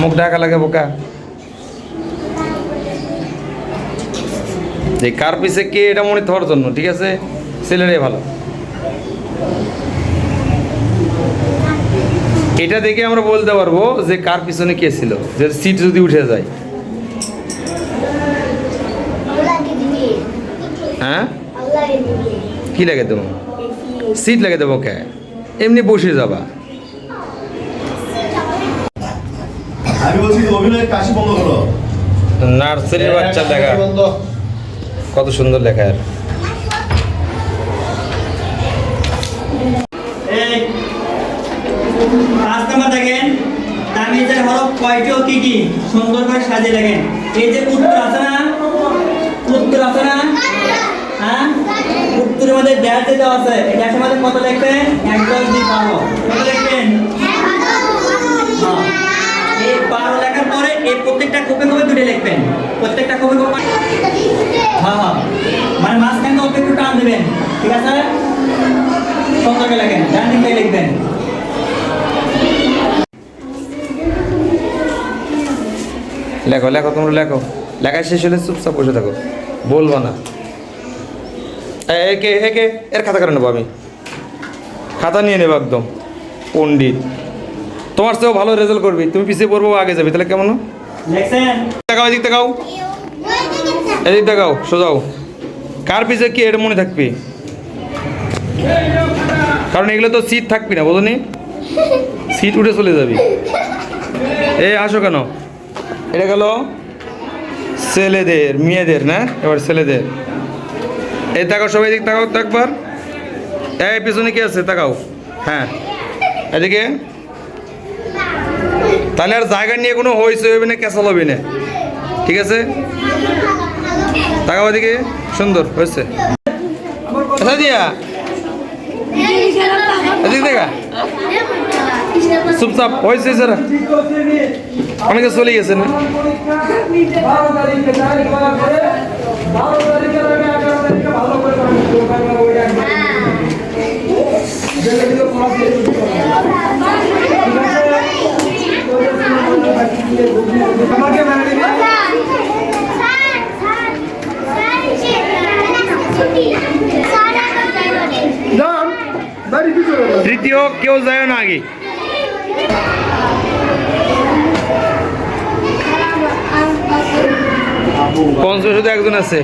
মুখ ঢাকা লাগে বোকা। যে কার পিছে কে এটা মনে হওয়ার জন্য, ঠিক আছে? ছেলেরাই ভালো। এটা দেখে আমরা বলতে পারব যে কার পিছনে কে ছিল, যে সিট যদি উঠে যায়। হ্যাঁ? কি লাগে দেবো সিট লাগে দেবো কে এমনি বসে যাবা। আমি বলছি অভিনয়ের কাশি বন্ধ করো। নার্সারির বাচ্চা লেখা কত সুন্দর লেখা আর এই পাঁচ নাম্বার দেখেন তামিজের হরফ কয়টি ও কি কি? সুন্দর করে সাজিয়ে দেখেন। এই যে উত্তর আছে না? উত্তর আছে না? হ্যাঁ? উত্তরের মধ্যে যে দেওয়া আছে। ড্যাশের মধ্যে কত লিখবেন এক দশ দুই বারো কত লিখবেন হ্যাঁ। এই বারো লেখার পরে এই প্রত্যেকটা কোপে কোপে দুটো লিখবেন। প্রত্যেকটা কোপে কোপে হ্যাঁ হ্যাঁ। মানে মাঝখানে অল্প একটু টান দেবেন। ঠিক আছে? সুন্দর করে লেখেন। ডান দিক থেকে লিখবেন। লেখো লেখো, তোমরা লেখো। লেখা শেষ হলে চুপচাপ বসে থাকো। বলব না। একে একে এর খাতা করে নেব আমি? খাতা নিয়ে নেব একদম। পণ্ডিত। তোমার চেয়েও ভালো রেজাল্ট করবি। তুমি পিছিয়ে পড়ব আগে যাবি, তাহলে কেমন? এদিক দেখাও। এদিক সোজাও। কার পিছে কি এটা মনে থাকবি? কারণ এগুলো তো সিট থাকবি না বোঝনি সিট উঠে চলে যাবি। এ, আসো কেন? এটা গেল ছেলেদের, মেয়েদের, না? এবার ছেলেদের। এই তাকাও সবাই দিক তাকাও তো একবার। এই পিছনে কি আছে? তাকাও। হ্যাঁ। এদিকে? তাহলে আর জায়গা নিয়ে কোনো হয়েছে হবে না ক্যাসাল হবে না। ঠিক আছে? তাকাও এদিকে, সুন্দর হয়েছে। আচ্ছা দিয়া। দেখা চুপচাপ হয়েছে স্যার অনেকে চলে গেছে না? তৃতীয় কেউ যায় না আগে। পঞ্চম শুধু একজন আছে।